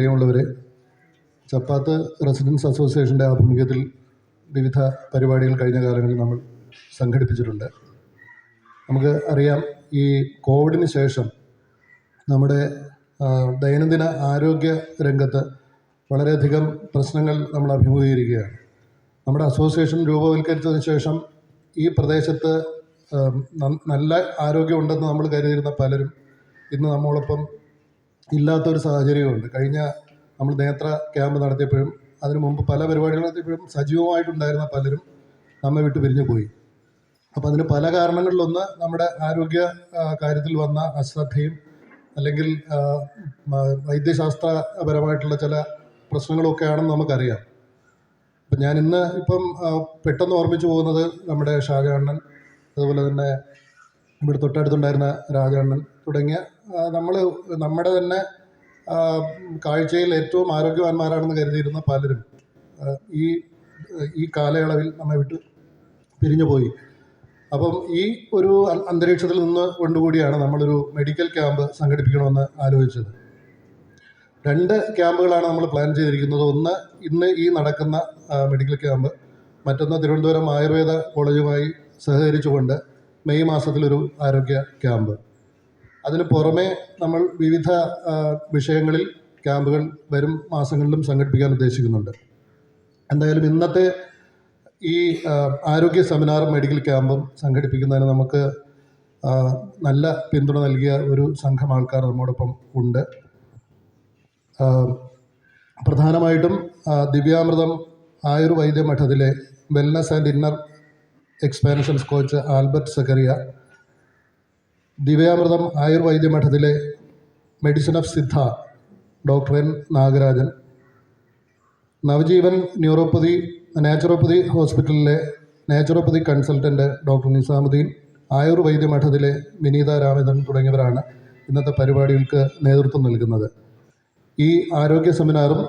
പ്രിയമുള്ളവരെ ചപ്പാത്ത് റെസിഡൻസ് അസോസിയേഷന്റെ ആഭിമുഖ്യത്തിൽ വിവിധ പരിപാടികൾ കഴിഞ്ഞ കാലങ്ങളിൽ നമ്മൾ സംഘടിപ്പിച്ചിട്ടുണ്ട്. നമുക്ക് അറിയാം ഈ കോവിഡിന് ശേഷം നമ്മുടെ ദൈനംദിന ആരോഗ്യ രംഗത്ത് വളരെയധികം പ്രശ്നങ്ങൾ നമ്മൾ അഭിമുഖീകരിക്കുകയാണ്. നമ്മുടെ അസോസിയേഷൻ രൂപവൽക്കരിച്ചതിന് ശേഷം ഈ പ്രദേശത്ത് നല്ല ആരോഗ്യമുണ്ടെന്ന് നമ്മൾ കരുതിയിരുന്ന പലരും ഇന്ന് നമ്മളൊപ്പം ഇല്ലാത്തൊരു സാഹചര്യമുണ്ട് കഴിഞ്ഞ നമ്മൾ നേത്ര ക്യാമ്പ് നടത്തിയപ്പോഴും അതിനു മുമ്പ് പല പരിപാടികൾ നടത്തിയപ്പോഴും സജീവമായിട്ടുണ്ടായിരുന്ന പലരും നമ്മെ വിട്ട് പിരിഞ്ഞു പോയി. അപ്പോൾ അതിന് പല കാരണങ്ങളിലൊന്ന് നമ്മുടെ ആരോഗ്യ കാര്യത്തിൽ വന്ന അശ്രദ്ധയും അല്ലെങ്കിൽ വൈദ്യശാസ്ത്രപരമായിട്ടുള്ള ചില പ്രശ്നങ്ങളൊക്കെ ആണെന്ന് നമുക്കറിയാം. അപ്പം ഞാൻ ഇന്ന് ഇപ്പം പെട്ടെന്ന് ഓർമ്മിച്ചു പോകുന്നത് നമ്മുടെ ഷാജാണ്ണൻ അതുപോലെ തന്നെ ഇവിടെ തൊട്ടടുത്തുണ്ടായിരുന്ന രാജാണ്ണൻ തുടങ്ങിയ നമ്മൾ നമ്മുടെ തന്നെ കാഴ്ചയിൽ ഏറ്റവും ആരോഗ്യവാന്മാരാണെന്ന് കരുതിയിരുന്ന പലരും ഈ ഈ കാലയളവിൽ നമ്മെ വിട്ട് പിരിഞ്ഞു പോയി. അപ്പം ഈ ഒരു അന്തരീക്ഷത്തിൽ നിന്ന് കൊണ്ടുകൂടിയാണ് നമ്മളൊരു മെഡിക്കൽ ക്യാമ്പ് സംഘടിപ്പിക്കണമെന്ന് ആലോചിച്ചത്. രണ്ട് ക്യാമ്പുകളാണ് നമ്മൾ പ്ലാൻ ചെയ്തിരിക്കുന്നത്. ഒന്ന് ഇന്ന് ഈ നടക്കുന്ന മെഡിക്കൽ ക്യാമ്പ് മറ്റൊന്ന് തിരുവനന്തപുരം ആയുർവേദ കോളേജുമായി സഹകരിച്ചുകൊണ്ട് മെയ് മാസത്തിലൊരു ആരോഗ്യ ക്യാമ്പ്. അതിന് പുറമെ നമ്മൾ വിവിധ വിഷയങ്ങളിൽ ക്യാമ്പുകൾ വരും മാസങ്ങളിലും സംഘടിപ്പിക്കാൻ ഉദ്ദേശിക്കുന്നുണ്ട്. എന്തായാലും ഇന്നത്തെ ഈ ആരോഗ്യ സെമിനാറും മെഡിക്കൽ ക്യാമ്പും സംഘടിപ്പിക്കുന്നതിന് നമുക്ക് നല്ല പിന്തുണ നൽകിയ ഒരു സംഘം ആൾക്കാർ നമ്മോടൊപ്പം ഉണ്ട്. പ്രധാനമായിട്ടും ദിവ്യാമൃതം ആയുർവൈദ്യ മഠത്തിലെ wellness and inner expansions coach Albert Zakariya Divyamritham Ayurvaidya മഠത്തിലെ medicine of Siddha doctor N Nagarajan. Navajeevan neuropathy naturopathy ഹോസ്പിറ്റലിലെ naturopathy consultant doctor Nizamuddin Ayurvaidya മഠത്തിലെ വിനീത രാമചന്ദ്രൻ തുടങ്ങിയവരാണ് ഇന്നത്തെ പരിപാടികൾക്ക് നേതൃത്വം നൽകുന്നത്. ഈ ആരോഗ്യ സെമിനാറും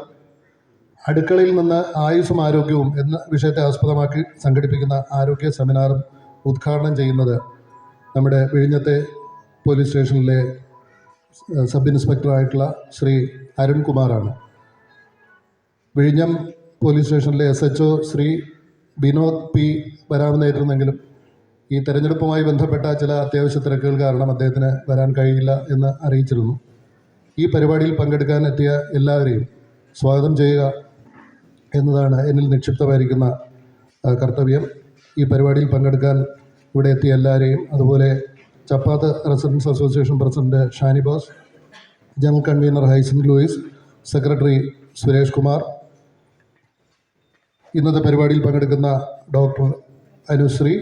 അടുക്കളയിൽ നിന്ന് ആയുസ്സും ആരോഗ്യവും എന്ന വിഷയത്തെ ആസ്പദമാക്കി സംഘടിപ്പിക്കുന്ന ആരോഗ്യ സെമിനാറും ഉദ്ഘാടനം ചെയ്യുന്നത് നമ്മുടെ വിഴിഞ്ഞത്തെ പോലീസ് സ്റ്റേഷനിലെ സബ് ഇൻസ്പെക്ടറായിട്ടുള്ള ശ്രീ അരുൺകുമാറാണ്. വിഴിഞ്ഞം പോലീസ് സ്റ്റേഷനിലെ S H Shri Vinod P വരാമെന്നായിരുന്നെങ്കിലും ഈ തെരഞ്ഞെടുപ്പുമായി ബന്ധപ്പെട്ട ചില അത്യാവശ്യ തിരക്കുകൾ കാരണം അദ്ദേഹത്തിന് വരാൻ കഴിയില്ല എന്ന് അറിയിച്ചിരുന്നു. ഈ പരിപാടിയിൽ പങ്കെടുക്കാൻ എത്തിയ എല്ലാവരെയും സ്വാഗതം ചെയ്യുക എന്നതാണ് എന്നിൽ നിക്ഷിപ്തമായിരിക്കുന്ന കർത്തവ്യം. ഈ പരിപാടിയിൽ പങ്കെടുക്കാൻ ഇവിടെ എത്തിയ എല്ലാവരെയും അതുപോലെ Chappath residence association president Shanibas general convener Haisan Louis secretary Suresh Kumar. ഇന്നത്തെ പരിപാടിയിൽ പങ്കെടുക്കുന്ന ഡോക്ടർ അനുശ്രീ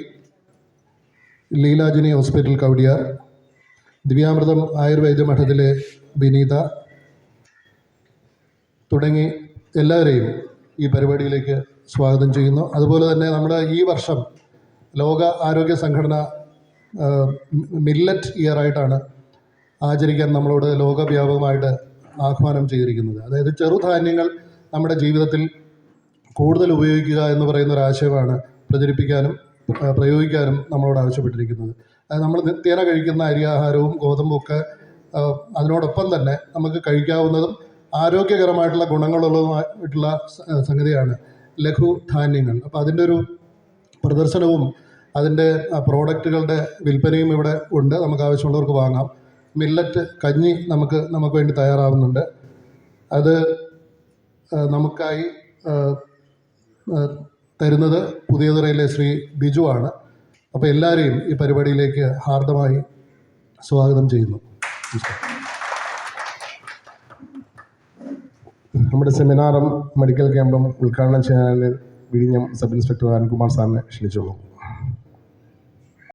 ലീലാജിനി ഹോസ്പിറ്റൽ കവടിയാർ ദിവ്യാമൃതം ആയുർവേദ മഠത്തിലെ വിനീത തുടങ്ങി എല്ലാവരെയും ഈ പരിപാടിയിലേക്ക് സ്വാഗതം ചെയ്യുന്നു. അതുപോലെ തന്നെ നമ്മുടെ ഈ വർഷം ലോക ആരോഗ്യ സംഘടന മില്ലറ്റ് ഇയറായിട്ടാണ് ആചരിക്കാൻ നമ്മളോട് ലോകവ്യാപകമായിട്ട് ആഹ്വാനം ചെയ്തിരിക്കുന്നത്. അതായത് ചെറുധാന്യങ്ങൾ നമ്മുടെ ജീവിതത്തിൽ കൂടുതൽ ഉപയോഗിക്കുക എന്ന് പറയുന്ന ഒരു ആശയമാണ് പ്രചരിപ്പിക്കാനും പ്രയോഗിക്കാനും നമ്മളോട് ആവശ്യപ്പെട്ടിരിക്കുന്നത്. അതായത് നമ്മൾ നിത്യേന കഴിക്കുന്ന അരിയാഹാരവും ഗോതമ്പും ഒക്കെ അതിനോടൊപ്പം തന്നെ നമുക്ക് കഴിക്കാവുന്നതും ആരോഗ്യകരമായിട്ടുള്ള ഗുണങ്ങളുള്ളതുമായിട്ടുള്ള സംഗതിയാണ് ലഘു ധാന്യങ്ങൾ. അപ്പോൾ അതിന്റെ ഒരു പ്രദർശനവും അതിന്റെ പ്രോഡക്റ്റുകളുടെ വിൽപ്പനയും ഇവിടെ ഉണ്ട്. നമുക്ക് ആവശ്യമുള്ളവർക്ക് വാങ്ങാം. മില്ലറ്റ് കഞ്ഞി നമുക്ക് നമുക്ക് വേണ്ടി തയ്യാറാവുന്നുണ്ട്. അത് നമുക്കായി തരുന്നത് പുതിയ തരുന്നത് പുതിയതുറയിലെ ശ്രീ ബിജു ആണ്. അപ്പോൾ എല്ലാവരെയും ഈ പരിപാടിയിലേക്ക് ഹാർദമായി സ്വാഗതം ചെയ്യുന്നു. നമ്മുടെ സെമിനാറും മെഡിക്കൽ ക്യാമ്പും ഉദ്ഘാടനം ചെയ്യാൻ വിഴിഞ്ഞം സബ് ഇൻസ്പെക്ടർ അനുകുമാർ സാറിനെ ക്ഷണിച്ചോളൂ